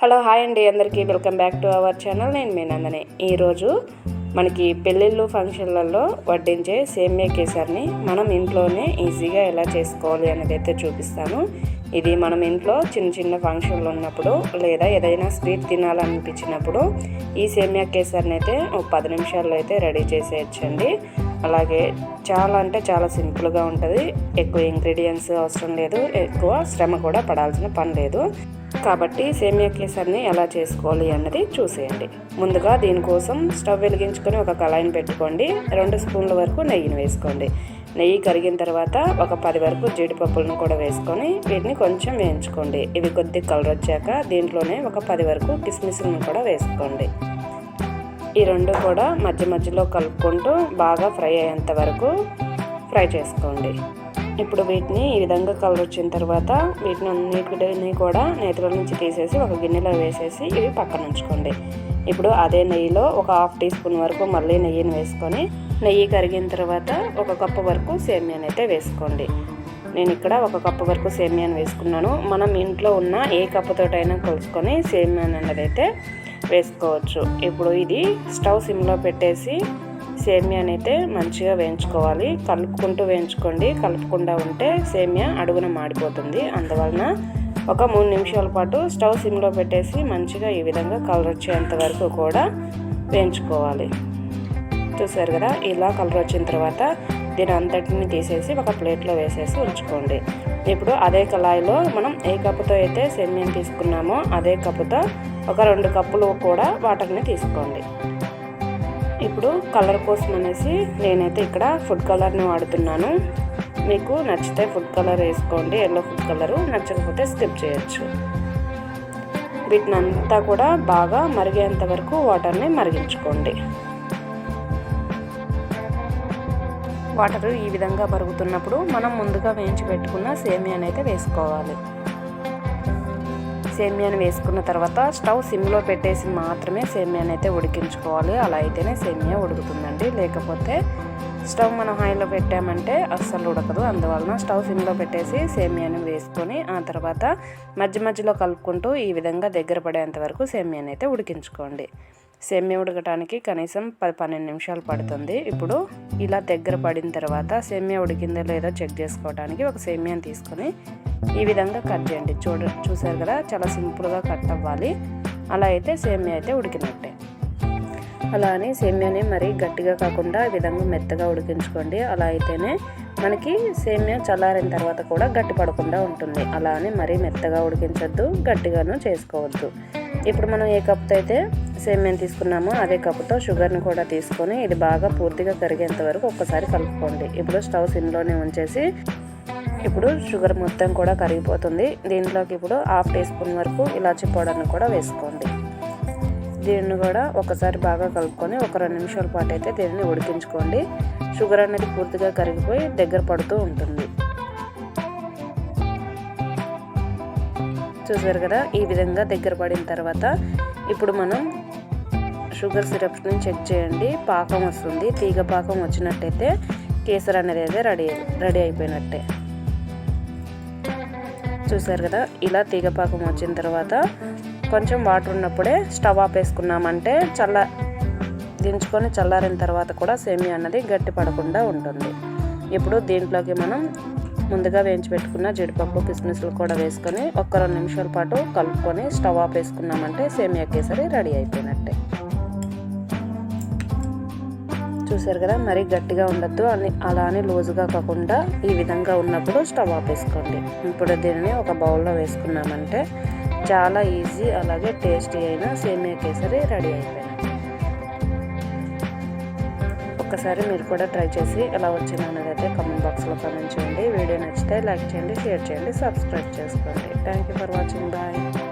Hello hi అండి. అందరికీ welcome back to our channel. నేను మీ నందనే. ఈరోజు మనకి పెళ్ళిళ్ళు ఫంక్షన్లలో వడ్డించే సేమియా కేసర్ని మనం ఇంట్లోనే ఈజీగా ఎలా చేసుకోవాలి అనేది అయితే చూపిస్తాను. ఇది మనం ఇంట్లో చిన్న చిన్న ఫంక్షన్లు ఉన్నప్పుడు లేదా ఏదైనా స్వీట్ తినాలనిపించినప్పుడు ఈ సేమియా కేసర్ని అయితే ఒక పది నిమిషాల్లో అయితే రెడీ చేసేయచ్చండి. అలాగే చాలా అంటే చాలా సింపుల్గా ఉంటుంది. ఎక్కువ ఇంగ్రీడియంట్స్ అవసరం లేదు. ఎక్కువ శ్రమ కూడా పడాల్సిన పని లేదు. కాబట్టి సేమియా కేసర్ని ఎలా చేసుకోవాలి అన్నది చూసేయండి. ముందుగా దీనికోసం స్టవ్ వెలిగించుకొని ఒక కళాయిని పెట్టుకోండి. రెండు స్పూన్ల వరకు నెయ్యిని వేసుకోండి. నెయ్యి కరిగిన తర్వాత ఒక పది వరకు జీడిపప్పులను కూడా వేసుకొని వీటిని కొంచెం వేయించుకోండి. ఇవి కొద్ది కలర్ వచ్చాక దీంట్లోనే ఒక పది వరకు కిస్మిస్లను కూడా వేసుకోండి. ఈ రెండు కూడా మధ్య మధ్యలో కలుపుకుంటూ బాగా ఫ్రై అయ్యేంత వరకు ఫ్రై చేసుకోండి. ఇప్పుడు వీటిని ఈ విధంగా కలర్ వచ్చిన తర్వాత వీటిని అన్నిటిని కూడా నేతిలో నుంచి తీసేసి ఒక గిన్నెలో వేసేసి ఇవి పక్కన ఉంచుకోండి. ఇప్పుడు అదే నెయ్యిలో ఒక హాఫ్ టీ స్పూన్ వరకు మళ్ళీ నెయ్యిని వేసుకొని నెయ్యి కరిగిన తర్వాత ఒక కప్పు వరకు సేమియాని అయితే వేసుకోండి. నేను ఇక్కడ ఒక కప్పు వరకు సేమియాని వేసుకున్నాను. మనం ఇంట్లో ఉన్న ఏ కప్పుతోటైనా కలుసుకొని సేమియాని అనేది అయితే వేసుకోవచ్చు. ఇప్పుడు ఇది స్టవ్ సిమ్లో పెట్టేసి సేమియాని అయితే మంచిగా వేయించుకోవాలి. కలుపుకుంటూ వేయించుకోండి. కలుపుకుండా ఉంటే సేమియా అడుగున మాడిపోతుంది. అందువలన ఒక మూడు నిమిషాల పాటు స్టవ్ సిమ్లో పెట్టేసి మంచిగా ఈ విధంగా కలర్ వచ్చేంత వరకు కూడా వేయించుకోవాలి. చూసారు కదా? ఇలా కలర్ వచ్చిన తర్వాత దీని అంతటిని తీసేసి ఒక ప్లేట్లో వేసేసి ఉంచుకోండి. ఇప్పుడు అదే కళాయిలో మనం ఏ కప్పుతో అయితే సేమియాని తీసుకున్నామో అదే కప్పుతో ఒక రెండు కప్పులు కూడా వాటర్ని తీసుకోండి. ఇప్పుడు కలర్ కోసం అనేసి నేనైతే ఇక్కడ ఫుడ్ కలర్ని వాడుతున్నాను. మీకు నచ్చితే ఫుడ్ కలర్ వేసుకోండి ఎల్లో ఫుడ్ కలరు నచ్చకపోతే స్కిప్ చేయొచ్చు. వీటినంతా కూడా బాగా మరిగేంత వరకు వాటర్ని మరిగించుకోండి. వాటర్ ఈ విధంగా మరుగుతున్నప్పుడు మనం ముందుగా వేయించి పెట్టుకున్న సేమియాని అయితే వేసుకోవాలి. సేమియాని వేసుకున్న తర్వాత స్టవ్ సిమ్లో పెట్టేసి మాత్రమే సేమియాని అయితే ఉడికించుకోవాలి. అలా అయితేనే సేమియా ఉడుకుతుందండి. లేకపోతే స్టవ్ మనం హైలో పెట్టామంటే అస్సలు ఉడకదు. అందువలన స్టవ్ సిమ్లో పెట్టేసి సేమియాని వేసుకొని ఆ తర్వాత మధ్య మధ్యలో కలుపుకుంటూ ఈ విధంగా దగ్గర పడేంత వరకు సేమియాని అయితే ఉడికించుకోండి. సేమియా ఉడకటానికి కనీసం పది పన్నెండు నిమిషాలు పడుతుంది. ఇప్పుడు ఇలా దగ్గర పడిన తర్వాత సేమియా ఉడికిందో లేదో చెక్ చేసుకోవడానికి ఒక సేమియాని తీసుకొని ఈ విధంగా కట్ చేయండి. చూడ చూసారు కదా చాలా సింపుల్గా కట్ అవ్వాలి. అలా అయితే సేమియా అయితే ఉడికినట్టే. అలా అని సేమియాని మరీ గట్టిగా కాకుండా ఈ విధంగా మెత్తగా ఉడికించుకోండి. అలా అయితేనే మనకి సేమియా చల్లారిన తర్వాత కూడా గట్టి పడకుండా ఉంటుంది. అలా అని మరీ మెత్తగా ఉడికించొద్దు గట్టిగాను చేసుకోవద్దు. ఇప్పుడు మనం ఏ కప్పుతో అయితే సేమ్ మేము తీసుకున్నామో? అదే కప్పుతో షుగర్ని కూడా తీసుకొని ఇది బాగా పూర్తిగా కరిగేంత వరకు ఒక్కసారి కలుపుకోండి. ఇప్పుడు స్టవ్ సిమ్లోనే ఉంచేసి ఇప్పుడు షుగర్ మొత్తం కూడా కరిగిపోతుంది. దీంట్లోకి ఇప్పుడు హాఫ్ టీ స్పూన్ వరకు ఇలాచి పౌడర్ని కూడా వేసుకోండి. దీన్ని కూడా ఒకసారి బాగా కలుపుకొని ఒక రెండు నిమిషాల పాటు అయితే దీనిని ఉడికించుకోండి. షుగర్ అనేది పూర్తిగా కరిగిపోయి దగ్గర పడుతూ ఉంటుంది. చూసారు కదా? ఈ విధంగా దగ్గర పడిన తర్వాత ఇప్పుడు మనం షుగర్ సిరప్స్ని చెక్ చేయండి. పాకం వస్తుంది. తీగ పాకం వచ్చినట్టయితే కేసర్ అనేది అయితే రెడీ రెడీ అయిపోయినట్టే. చూసారు కదా? ఇలా తీగ పాకం వచ్చిన తర్వాత కొంచెం వాటర్ ఉన్నప్పుడే స్టవ్ ఆపేసుకున్నామంటే చల్ల దించుకొని చల్లారిన తర్వాత కూడా సేమియా అన్నది గట్టి పడకుండా ఉంటుంది. ఇప్పుడు దీంట్లోకి మనం ముందుగా వేయించి పెట్టుకున్న జీడిపప్పు కిస్మిస్లు కూడా వేసుకొని ఒక్క రెండు నిమిషాల పాటు కలుపుకొని స్టవ్ ఆఫ్ వేసుకున్నామంటే సేమియా కేసరి రెడీ అయిపోయినట్టే. చూసారు కదా మరీ గట్టిగా ఉండద్దు అని అలా అని లూజుగా కాకుండా ఈ విధంగా ఉన్నప్పుడు స్టవ్ ఆపేసుకోండి వేసుకోండి ఇప్పుడు దీనిని ఒక బౌల్లో వేసుకున్నామంటే చాలా ఈజీ అలాగే టేస్టీ అయిన సేమియా కేసరి రెడీ అయిపోయింది. ఒక్కసారి మీరు కూడా ట్రై చేసి ఎలా వచ్చింది అనేది అయితే బాక్స్లో కమెంట్ చేయండి. వీడియో నచ్చితే లైక్ చేయండి షేర్ చేయండి సబ్స్క్రైబ్ చేసుకోండి. Thank you for watching bye